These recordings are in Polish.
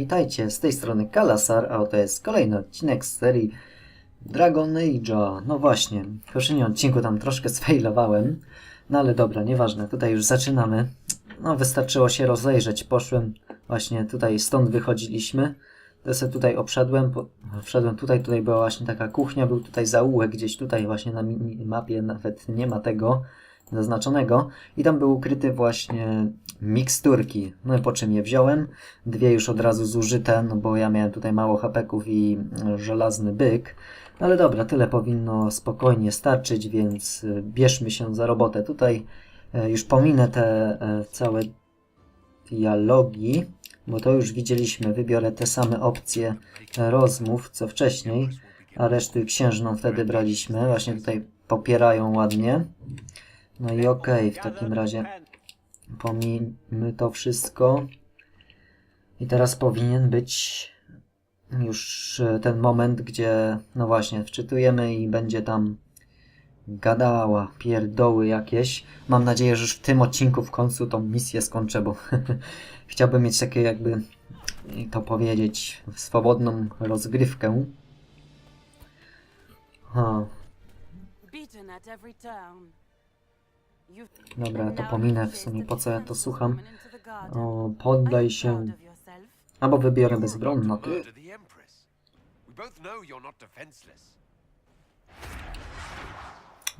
witajcie, z tej strony Kalasar, a oto jest kolejny odcinek z serii Dragon Age'a. No właśnie, w poprzednim odcinku tam troszkę sfailowałem, no ale dobra, nieważne, tutaj już zaczynamy. No wystarczyło się rozejrzeć, poszłem właśnie tutaj, stąd wychodziliśmy. To sobie tutaj obszedłem, po, wszedłem tutaj, tutaj była właśnie taka kuchnia, był tutaj zaułek, gdzieś tutaj właśnie na mapie nawet nie ma tego zaznaczonego i tam był ukryty właśnie miksturki. No i po czym je wziąłem, dwie już od razu zużyte, no bo ja miałem tutaj mało hapeków i e, żelazny byk. No ale dobra, tyle powinno spokojnie starczyć, więc e, bierzmy się za robotę. Tutaj e, już pominę te całe dialogi, bo to już widzieliśmy. Wybiorę te same opcje rozmów, co wcześniej, a reszty księżną wtedy braliśmy. Właśnie tutaj popierają ładnie. No i okej, w takim razie pomijmy to wszystko. I teraz powinien być już e, ten moment, gdzie no właśnie wczytujemy i będzie tam gadała, pierdoły jakieś. Mam nadzieję, że już w tym odcinku w końcu tą misję skończę, bo chciałbym mieć takie jakby to powiedzieć swobodną rozgrywkę. Ha, dobra, to pominę w sumie po co ja to słucham. O, poddaj się. Albo wybiorę bezbronną. to Ty.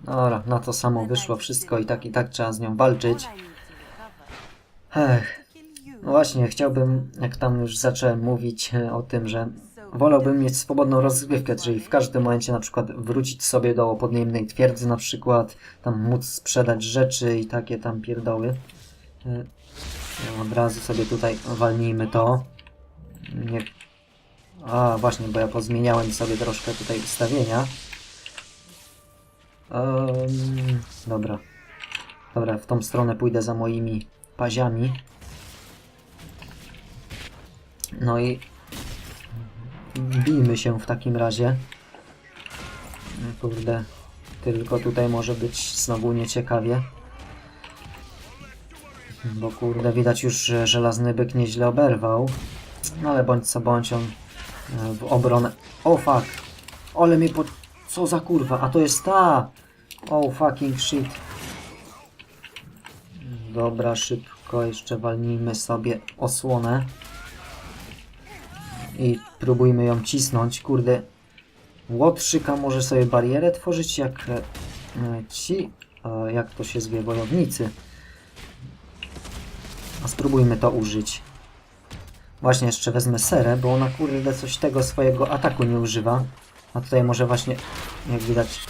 Dobra, na to samo wyszło wszystko i tak i tak trzeba z nią walczyć. Ech, no właśnie, chciałbym, jak tam już zacząłem mówić e, o tym, że wolałbym mieć swobodną rozgrywkę, czyli w każdym momencie na przykład wrócić sobie do podniemnej twierdzy na przykład, tam móc sprzedać rzeczy i takie tam pierdoły. E, Od razu sobie tutaj walnijmy to. Nie... A, właśnie, bo ja pozmieniałem sobie troszkę tutaj ustawienia. Em, dobra. Dobra, w tą stronę pójdę za moimi paziami. No i bijmy się w takim razie. Kurde, tylko tutaj może być znowu nieciekawie. Bo kurde, widać już, że żelazny byk nieźle oberwał. No ale bądź co bądź on e, w obronę. O fuck! Ole mnie po... Co za kurwa? A to jest ta! Oh fucking shit. Dobra, szybko jeszcze walnijmy sobie osłonę. I próbujmy ją cisnąć. Kurde. Łotrzyka może sobie barierę tworzyć jak e, ci. E, jak to się zwie wojownicy. A spróbujmy to użyć. Właśnie jeszcze wezmę serę, bo ona kurde coś tego swojego ataku nie używa. A tutaj może właśnie, jak widać,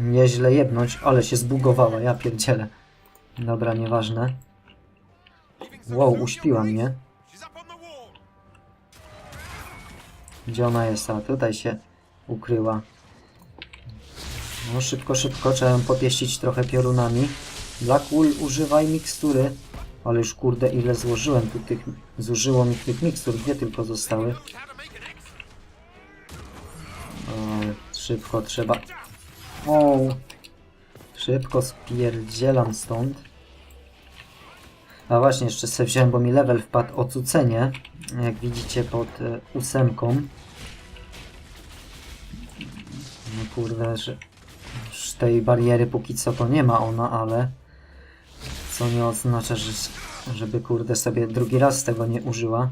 nieźle jebnąć, ale się zbugowała, ja pierdzielę. Dobra, nieważne. Wow, uśpiła mnie. Gdzie ona jest? A tutaj się ukryła. No szybko, szybko, trzeba ją popieścić trochę piorunami. Blackwool, używaj mikstury. Ale już kurde, ile złożyłem tu tych... Zużyło mi tych mikstur, dwie tylko zostały. O, szybko trzeba... O, szybko spierdzielam stąd. A właśnie, jeszcze sobie wziąłem, bo mi level wpadł ocucenie. Jak widzicie pod e, ósemką. No kurde, że że tej bariery póki co to nie ma ona, ale co nie oznacza, że, żeby kurde sobie drugi raz tego nie użyła.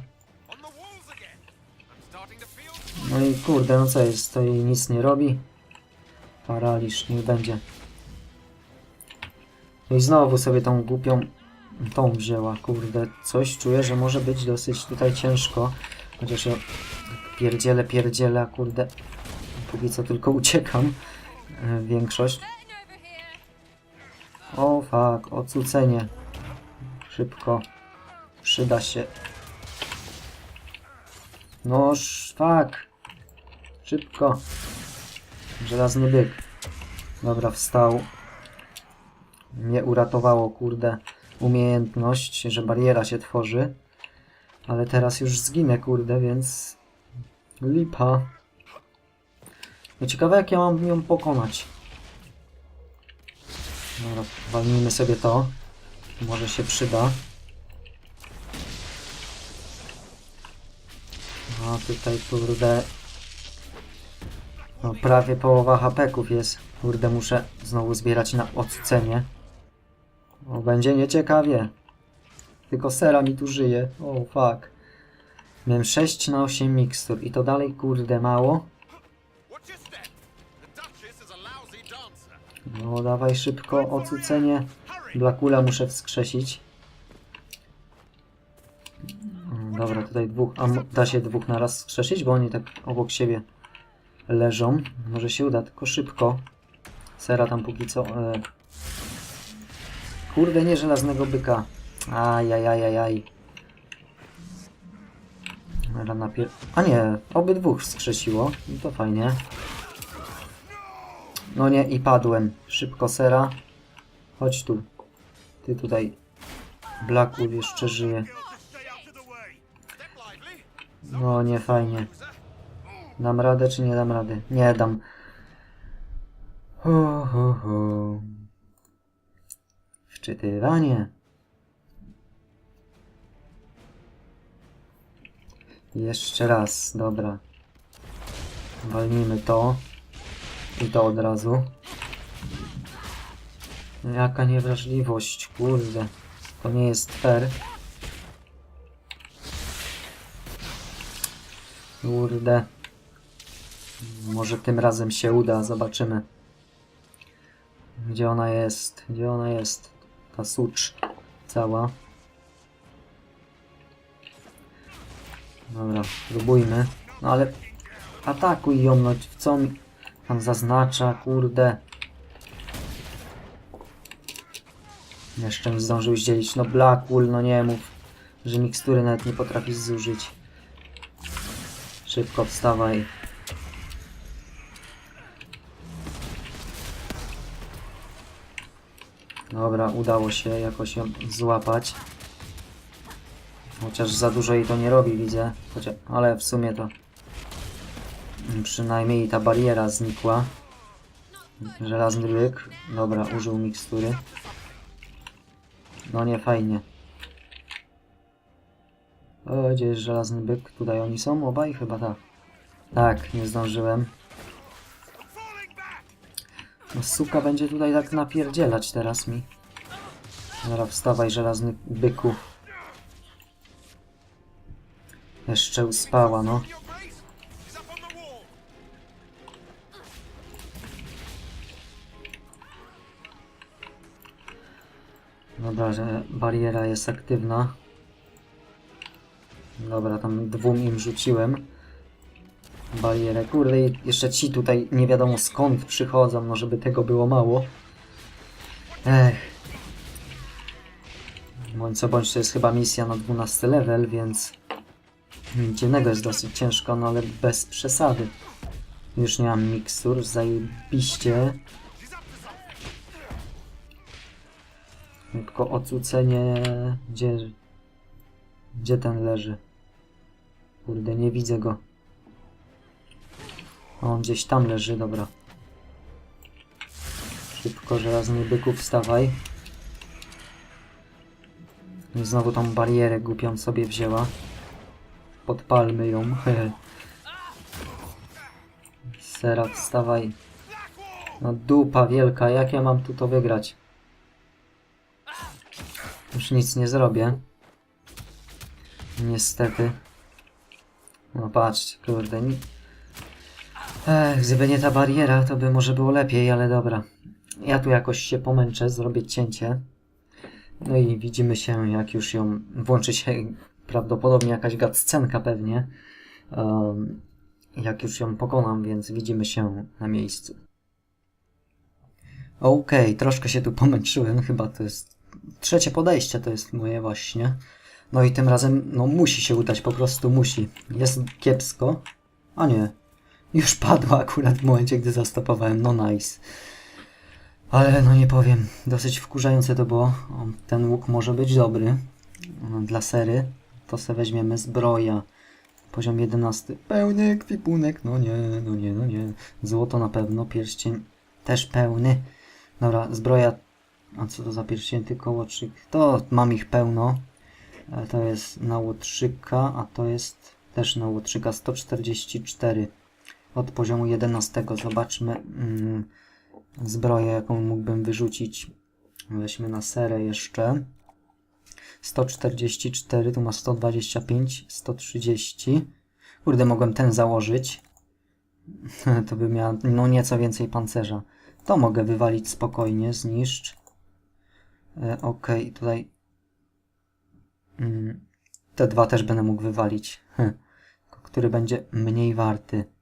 No i kurde, no co jest, to jej nic nie robi. Paraliż, niech będzie. No i znowu sobie tą głupią tą wzięła, kurde. Coś czuję, że może być dosyć tutaj ciężko. Chociaż ja pierdzielę, pierdzielę, kurde. Póki co tylko uciekam. e, Większość. O fuck, odsucenie. Szybko. Przyda się. No sz- fuck. Szybko. Żelazny byk. Dobra, wstał. Mnie uratowało, kurde, umiejętność, że bariera się tworzy. Ale teraz już zginę, kurde, więc... Lipa. No ciekawe, jak ja mam ją pokonać. Dobra, walnijmy sobie to. Może się przyda. No tutaj kurde... No prawie połowa hapeków jest. Kurde muszę znowu zbierać na odcenie. O, będzie nieciekawie. Tylko sera mi tu żyje. O, fuck. Miałem 6 na 8 mikstur i to dalej kurde mało. No dawaj szybko odrzucenie. Blakula muszę wskrzesić. Dobra, tutaj dwóch. A da się dwóch na raz wskrzesić, bo oni tak obok siebie leżą. Może się uda, tylko szybko. Sera tam póki co. E... Kurde, nie żelaznego byka. Ajajajajaj. Napier... A nie, obydwóch wskrzesiło. I to fajnie. No nie, i padłem. Szybko, Sera. Chodź tu. Ty tutaj. Blackwood jeszcze żyje. No nie fajnie. Dam radę czy nie dam rady? Nie dam. Ho, ho, ho. Wczytywanie. Jeszcze raz, dobra. Walnijmy to. I to od razu. Jaka niewrażliwość, kurde. To nie jest fair. Kurde. Może tym razem się uda, zobaczymy. Gdzie ona jest? Gdzie ona jest? Ta sucz cała. Dobra, próbujmy. No ale atakuj ją, no w co mi tam zaznacza, kurde. Jeszcze zdążył zdzielić. No Blackwool, no nie mów, że mikstury nawet nie potrafisz zużyć. Szybko wstawaj. Dobra, udało się jakoś ją złapać. Chociaż za dużo jej to nie robi, widzę. Chociaż, ale w sumie to przynajmniej ta bariera znikła. Żelazny byk. Dobra, użył mikstury. No nie fajnie. O, gdzie jest żelazny byk? Tutaj oni są obaj? Chyba tak. Tak, nie zdążyłem. No suka będzie tutaj tak napierdzielać teraz mi. Dobra, wstawaj żelazny byku. Jeszcze uspała, no. Dobra, że bariera jest aktywna. Dobra, tam dwóm im rzuciłem. Barierę. Kurde, jeszcze ci tutaj nie wiadomo skąd przychodzą, no żeby tego było mało. Ech. Bądź co bądź to jest chyba misja na 12 level, więc nic dziwnego jest dosyć ciężko, no ale bez przesady. Już nie mam mikstur, zajebiście. Tylko odrzucenie... Gdzie... Gdzie ten leży? Kurde, nie widzę go. On gdzieś tam leży, dobra. Szybko, żelazny byku, wstawaj. I znowu tą barierę głupią sobie wzięła. Podpalmy ją. Sera, wstawaj. No dupa wielka, jak ja mam tu to wygrać? Już nic nie zrobię. Niestety. No patrzcie, kurde. Ech, gdyby nie ta bariera, to by może było lepiej, ale dobra. Ja tu jakoś się pomęczę, zrobię cięcie. No i widzimy się, jak już ją włączy się prawdopodobnie jakaś gatscenka pewnie. Um, jak już ją pokonam, więc widzimy się na miejscu. Okej, troszkę się tu pomęczyłem, chyba to jest trzecie podejście, to jest moje właśnie. No i tym razem, no musi się udać, po prostu musi. Jest kiepsko. A nie, już padła akurat w momencie, gdy zastopowałem, no nice. Ale no nie powiem, dosyć wkurzające to było. Ten łuk może być dobry. Dla sery to se weźmiemy zbroja. Poziom 11. Pełny ekwipunek. No nie, no nie, no nie. Złoto na pewno, pierścień też pełny. Dobra, zbroja. A co to za pierścień? Tylko łotrzyk. To mam ich pełno. E, To jest na łotrzyka, a to jest Też na łotrzyka 144 od poziomu 11. Zobaczmy mm, zbroję, jaką mógłbym wyrzucić. Weźmy na serę jeszcze. 144, tu ma 125, 130. Kurde, mogłem ten założyć. To by miał no nieco więcej pancerza. To mogę wywalić spokojnie, zniszcz. E, Okej, tutaj... Mm, te dwa też będę mógł wywalić. Który będzie mniej warty.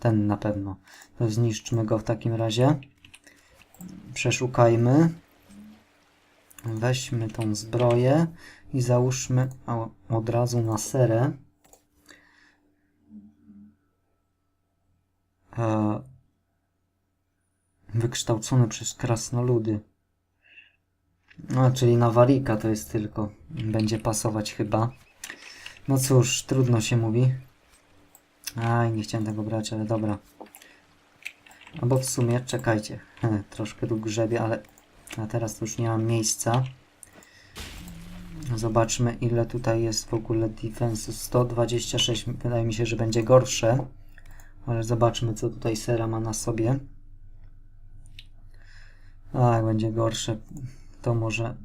Ten na pewno. To zniszczmy go w takim razie. Przeszukajmy. Weźmy tą zbroję i załóżmy od razu na serę. E, wykształcony przez krasnoludy. No, czyli na warika to jest tylko. Będzie pasować chyba. No cóż, trudno się mówi. Aj, nie chciałem tego brać, ale dobra. Albo w sumie, czekajcie. Troszkę tu grzebie, ale a teraz już nie mam miejsca. Zobaczmy, ile tutaj jest w ogóle defense. 126. Wydaje mi się, że będzie gorsze. Ale zobaczmy, co tutaj Sera ma na sobie. A, jak będzie gorsze, to może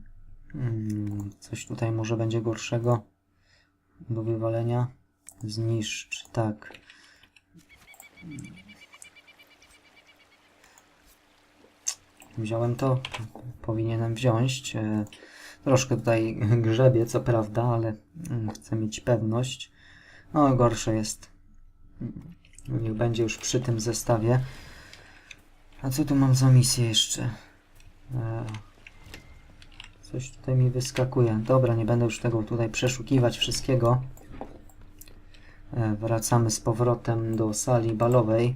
mm, coś tutaj może będzie gorszego do wywalenia. Zniszcz, tak. Wziąłem to. Powinienem wziąć. E, Troszkę tutaj grzebie, co prawda, ale mm, chcę mieć pewność. No, gorsze jest. Niech będzie już przy tym zestawie. A co tu mam za misję jeszcze? E, Coś tutaj mi wyskakuje. Dobra, nie będę już tego tutaj przeszukiwać wszystkiego. E, Wracamy z powrotem do sali balowej.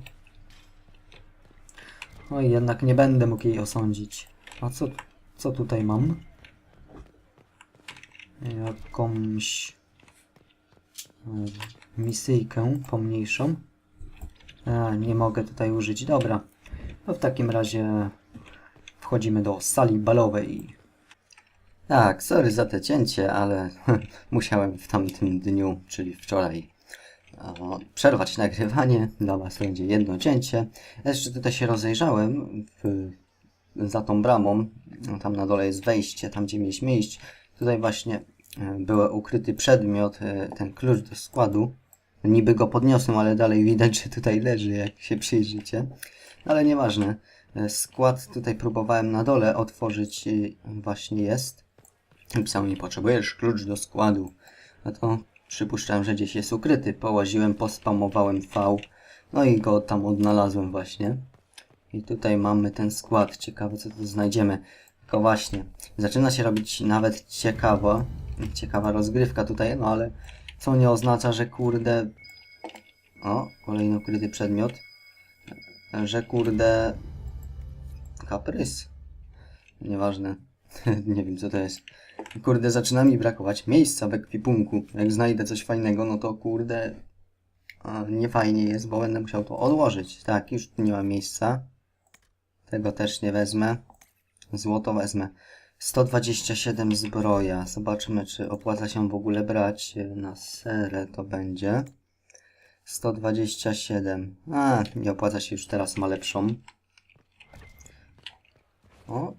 Oj, jednak nie będę mógł jej osądzić. A co, co tutaj mam? Jakąś e, misyjkę pomniejszą. A, nie mogę tutaj użyć. Dobra. No w takim razie wchodzimy do sali balowej. Tak, sorry za te cięcie, ale musiałem w tamtym dniu, czyli wczoraj, przerwać nagrywanie. Dla Was będzie jedno cięcie. Jeszcze tutaj się rozejrzałem w, za tą bramą. No, Tam na dole jest wejście, tam gdzie mieliśmy iść. Tutaj właśnie e, był ukryty przedmiot, e, ten klucz do składu. Niby go podniosłem, ale dalej widać, że tutaj leży, jak się przyjrzycie. Ale nieważne. E, Skład tutaj próbowałem na dole otworzyć, właśnie jest. Pisał mi, potrzebujesz klucz do składu. No to przypuszczałem, że gdzieś jest ukryty. Połaziłem, pospamowałem V. No i go tam odnalazłem właśnie. I tutaj mamy ten skład. Ciekawe co tu znajdziemy. Tylko właśnie, zaczyna się robić nawet ciekawa. Ciekawa rozgrywka tutaj, no ale co nie oznacza, że kurde... O, kolejny ukryty przedmiot. Że kurde... Kaprys. Nieważne. nie wiem co to jest. Kurde, zaczyna mi brakować miejsca w ekwipunku. Jak znajdę coś fajnego, no to kurde, nie fajnie jest, bo będę musiał to odłożyć. Tak, już nie ma miejsca. Tego też nie wezmę. Złoto wezmę. 127 zbroja. Zobaczymy, czy opłaca się w ogóle brać na serę to będzie. 127. A, nie opłaca się już teraz, ma lepszą. O,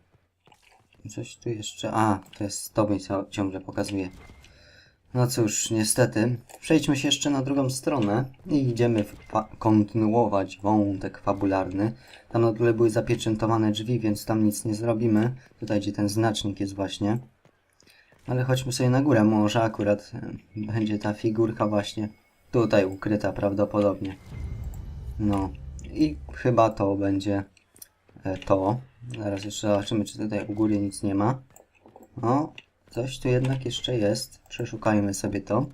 Coś tu jeszcze. A, to jest to mi co ciągle pokazuje. No cóż, niestety. Przejdźmy się jeszcze na drugą stronę i idziemy kontynuować wątek fabularny. Tam na dole były zapieczętowane drzwi, więc tam nic nie zrobimy. Tutaj, gdzie ten znacznik jest właśnie. Ale chodźmy sobie na górę, może akurat e, będzie ta figurka właśnie tutaj ukryta prawdopodobnie. No i chyba to będzie e, to. Zaraz jeszcze zobaczymy, czy tutaj u góry nic nie ma. O, coś tu jednak jeszcze jest. Przeszukajmy sobie to.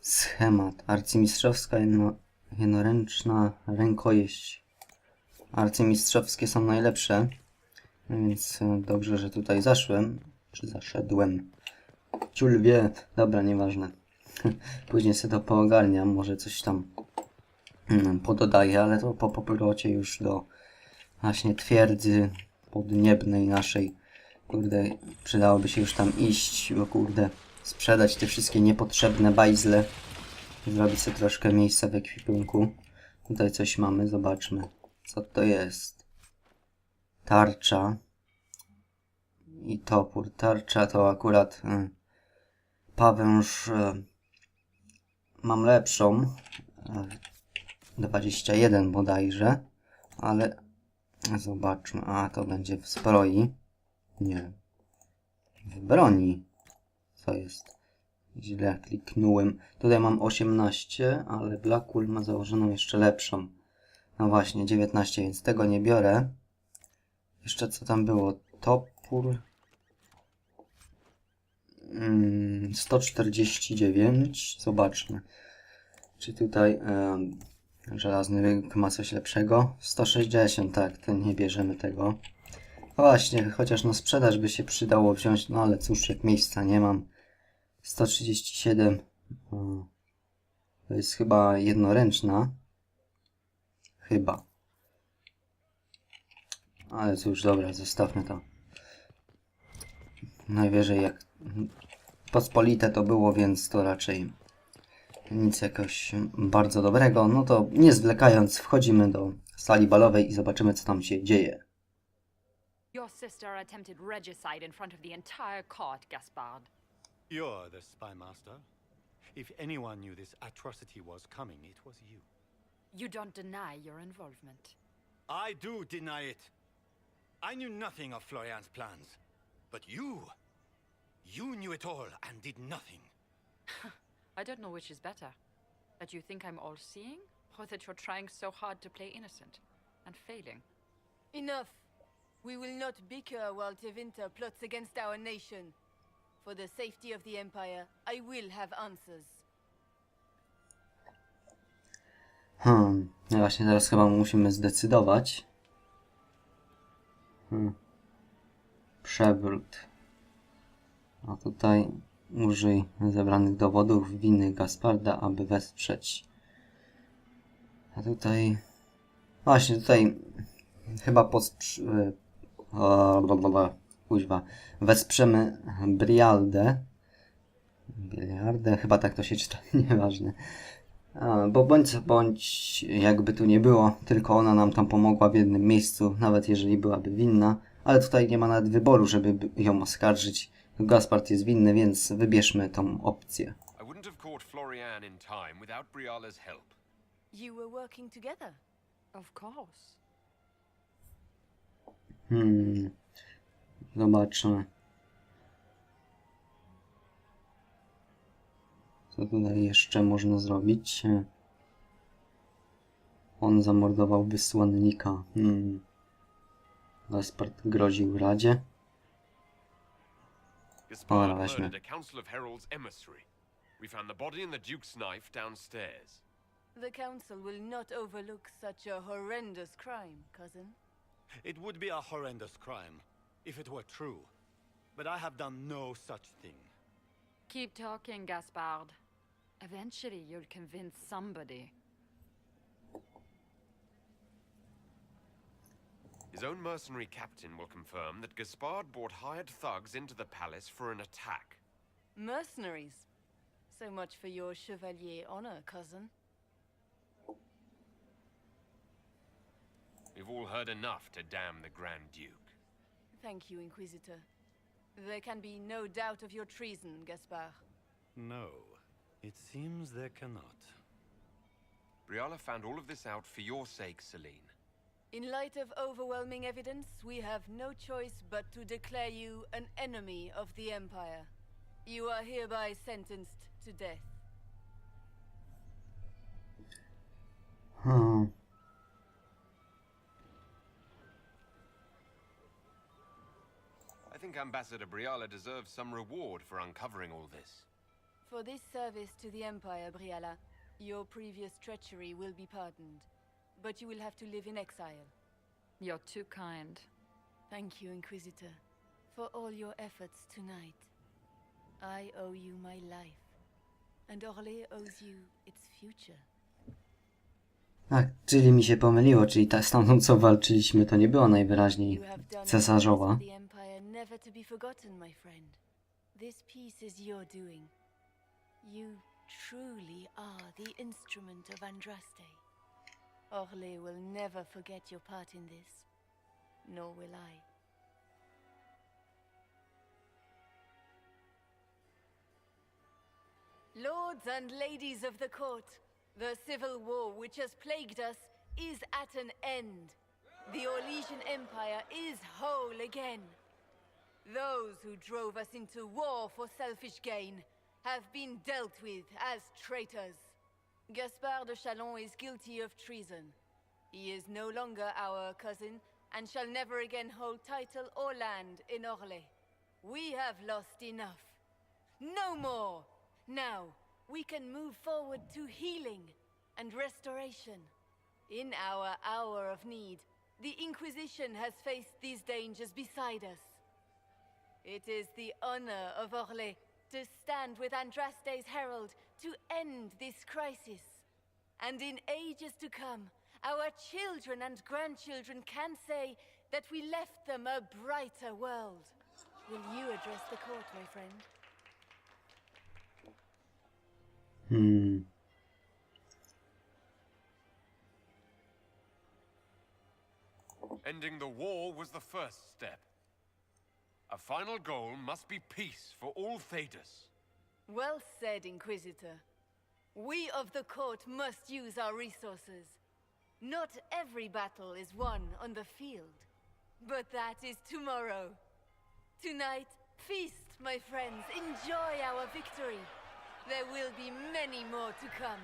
Schemat. Arcymistrzowska jedno, jednoręczna rękojeść. Arcymistrzowskie są najlepsze. Więc e, dobrze, że tutaj zaszłem. Czy zaszedłem. Ciul wie. Dobra, nieważne. Później sobie to poogarniam. Może coś tam mm, pododaję, ale to po powrocie już do właśnie twierdzy podniebnej naszej. Kurde, przydałoby się już tam iść, bo kurde, sprzedać te wszystkie niepotrzebne bajzle. Zrobić sobie troszkę miejsca w ekwipunku. Tutaj coś mamy, zobaczmy. Co to jest? Tarcza. I topór. Tarcza to akurat y, pawęż y, mam lepszą. Y, 21 bodajże. Ale zobaczmy. A, to będzie w zbroi. Nie. W broni. Co jest? Źle kliknąłem. Tutaj mam 18, ale Blackwool ma założoną jeszcze lepszą. No właśnie, 19, więc tego nie biorę. Jeszcze co tam było? Topór. Mm, 149. Zobaczmy. Czy tutaj em, żelazny ryk ma coś lepszego? 160, tak, to nie bierzemy tego. No właśnie, chociaż na sprzedaż by się przydało wziąć, no ale cóż, jak miejsca nie mam. 137. O, To jest chyba jednoręczna. Chyba. Ale cóż, dobra, zostawmy to. Najwyżej jak pospolite to było, więc to raczej nic jakoś bardzo dobrego. No to nie zwlekając, wchodzimy do sali balowej i zobaczymy, co tam się dzieje. Your sister attempted regicide in front of the entire court, Gaspard. You're the spy master. If anyone knew this atrocity was coming, it was you. You don't deny your involvement. I do deny it. I knew nothing of Florian's plans. But you, you knew it all and did nothing. I don't know which is better. That you think I'm all seeing, or that you're trying so hard to play innocent and failing. Enough. We will not bicker while Tevinter plots against our nation. For the safety of the Empire, I will have answers. Hmm, no właśnie teraz chyba musimy zdecydować. Hmm. Przewrót. A tutaj użyj zebranych dowodów winy Gasparda, aby wesprzeć. A tutaj... Właśnie, tutaj chyba posprz... y, o, blablabla, Kuźwa. Wesprzemy Brialdę. Biliardę, chyba tak to się czyta, nieważne. A, bo bądź bądź, jakby tu nie było, tylko ona nam tam pomogła w jednym miejscu, nawet jeżeli byłaby winna, ale tutaj nie ma nawet wyboru, żeby by- ją oskarżyć. Gaspard jest winny, więc wybierzmy tą opcję. I wouldn't have caught Florian in time without Briala's help. You were working together. Of course. Hmm. Zobaczmy. Co tutaj jeszcze można zrobić? On zamordował wysłannika. Hmm. Gaspard groził Radzie. Gaspard Oh, murdered a Council of Heralds emissary. We found the body and the Duke's knife downstairs. The Council will not overlook such a horrendous crime, cousin. It would be a horrendous crime if it were true. But I have done no such thing. Keep talking, Gaspard. Eventually, you'll convince somebody. His own mercenary captain will confirm that Gaspard brought hired thugs into the palace for an attack. Mercenaries. So much for your chevalier honor, cousin. We've all heard enough to damn the Grand Duke. Thank you, Inquisitor. There can be no doubt of your treason, Gaspard. No, it seems there cannot. Briala found all of this out for your sake, Celine. In light of overwhelming evidence, we have no choice but to declare you an enemy of the Empire. You are hereby sentenced to death. Hmm. I think Ambassador Briala deserves some reward for uncovering all this. For this service to the Empire, Briala, your previous treachery will be pardoned. But you will have to live in exile. You're too kind. Thank you, Inquisitor, for all your efforts tonight. I owe you my life, and Orlais owes you its future. Tak, czyli mi się pomyliło, czyli ta z tamtą co walczyliśmy to nie była najwyraźniej cesarzowa. for the Empire never to be forgotten, my friend. this piece is your doing. You truly are the instrument of Andraste. Orle will never forget your part in this, nor will I. Lords and ladies of the court, the civil war which has plagued us is at an end. The Orlesian Empire is whole again. Those who drove us into war for selfish gain have been dealt with as traitors. Gaspard de Chalon is guilty of treason. He is no longer our cousin and shall never again hold title or land in Orle. We have lost enough. No more! Now, we can move forward to healing and restoration. In our hour of need, the Inquisition has faced these dangers beside us. It is the honor of Orle to stand with Andraste's herald to end this crisis. And in ages to come, our children and grandchildren can say that we left them a brighter world. Will you address the court, my friend? Hmm. Ending the war was the first step. A final goal must be peace for all Thedas. Well said, Inquisitor. We of the court must use our resources. Not every battle is won on the field, but that is tomorrow. Tonight, feast, my friends. Enjoy our victory. There will be many more to come.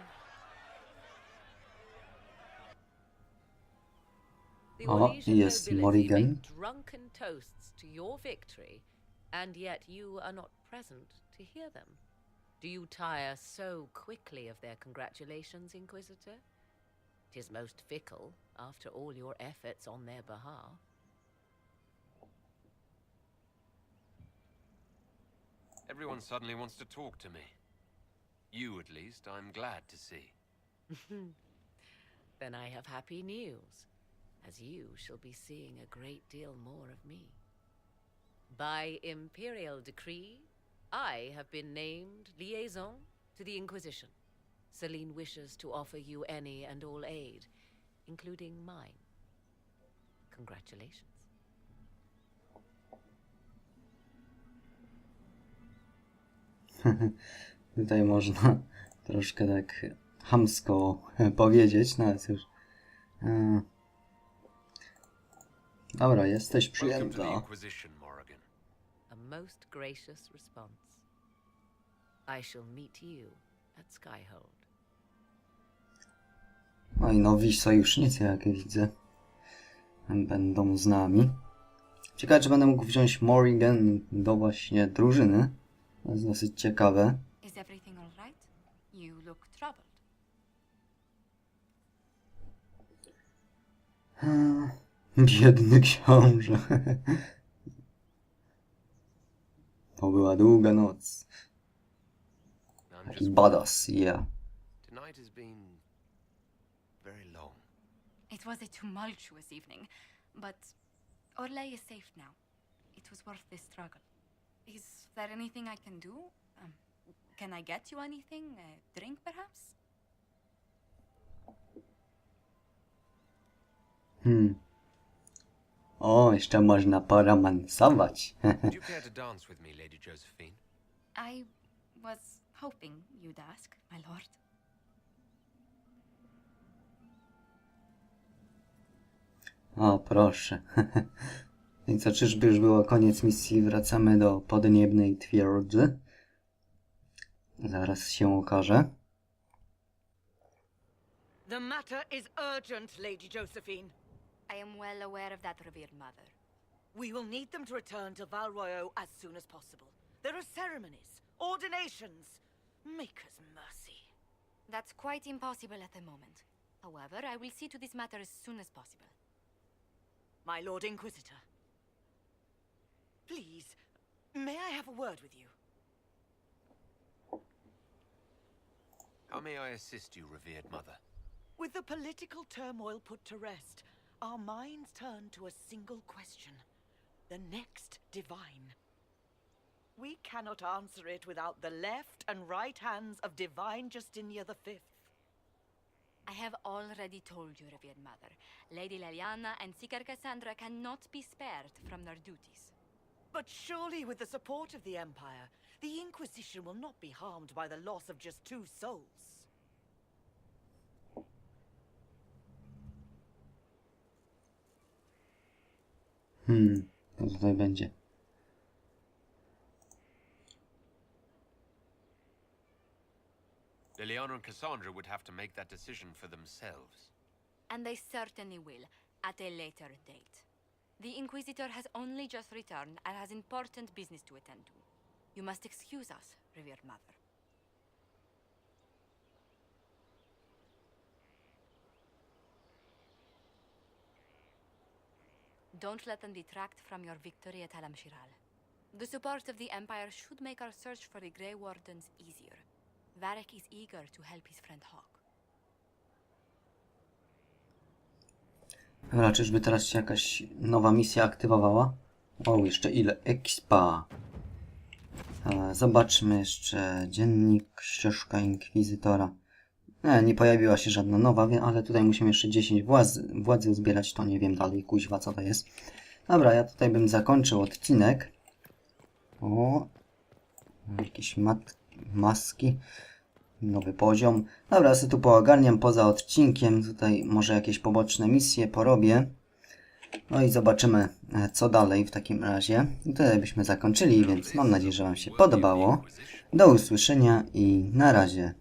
The O, Orlesian jest nobility Morrigan. drunken toasts to your victory, and yet you are not present to hear them. Do you tire so quickly of their congratulations, Inquisitor? Tis most fickle, after all your efforts on their behalf. Everyone suddenly wants to talk to me. You, at least, I'm glad to see. Then I have happy news, as you shall be seeing a great deal more of me. By imperial decree, I have been named liaison to the Inquisition. Celine wishes to offer you any and all aid, including mine. Congratulations. Tutaj można troszkę tak hamsko powiedzieć, no ale cóż. E, Dobra, jesteś Welcome to the przyjęta. Most gracious response. I shall meet you at Skyhold. No i nowi sojusznicy, jak widzę, będą z nami. Ciekawe, czy będę mógł wziąć Morrigan do właśnie drużyny. To jest dosyć ciekawe. Is everything all right? You look troubled. Biedny książę. To była długa noc. I'm Taki just badass, yeah. Tonight has been very long. It was a tumultuous evening, but Orle is safe now. It was worth the struggle. Is there anything I can do? Um, can I get you anything? A drink, perhaps? Hmm. O, jeszcze można poromansować. Would you care to dance with me, Lady Josephine? I was hoping you'd ask, my lord. O, proszę. I co, czyżby już było koniec misji? Wracamy do podniebnej twierdzy. Zaraz się okaże. The matter is urgent, Lady Josephine. I am well aware of that, revered mother. We will need them to return to Valroyo as soon as possible. There are ceremonies, ordinations. Make us mercy. That's quite impossible at the moment. However, I will see to this matter as soon as possible. My Lord Inquisitor. Please, may I have a word with you? How may I assist you, revered mother? With the political turmoil put to rest, our minds turn to a single question the next divine. We cannot answer it without the left and right hands of divine Justinia V. I have already told you, revered mother. Lady Leliana and Seeker Cassandra cannot be spared from their duties. But surely, with the support of the Empire, the Inquisition will not be harmed by the loss of just two souls. Hmm, to tutaj będzie. Liliana and Cassandra would have to make that decision for themselves. And they certainly will, at a later date. The Inquisitor has only just returned and has important business to attend to. You must excuse us, revered mother. Don't let them detract from your victory at Alam Shiral. The support of the Empire should make our search for the Grey Wardens easier. Varek is eager to help his friend Hawk. Dobra, czyżby teraz się jakaś nowa misja aktywowała? O, jeszcze ile expa. E, zobaczmy jeszcze dziennik, ścieżka inkwizytora. Nie, nie pojawiła się żadna nowa, ale tutaj musimy jeszcze 10 władzy, władzy zbierać, to nie wiem dalej, kuźwa co to jest. Dobra, ja tutaj bym zakończył odcinek. O, jakieś mat maski. Nowy poziom. Dobra, ja sobie tu poogarniam poza odcinkiem. Tutaj może jakieś poboczne misje porobię. No i zobaczymy, e, co dalej w takim razie. I tutaj byśmy zakończyli, więc mam nadzieję, że Wam się podobało. Do usłyszenia i na razie.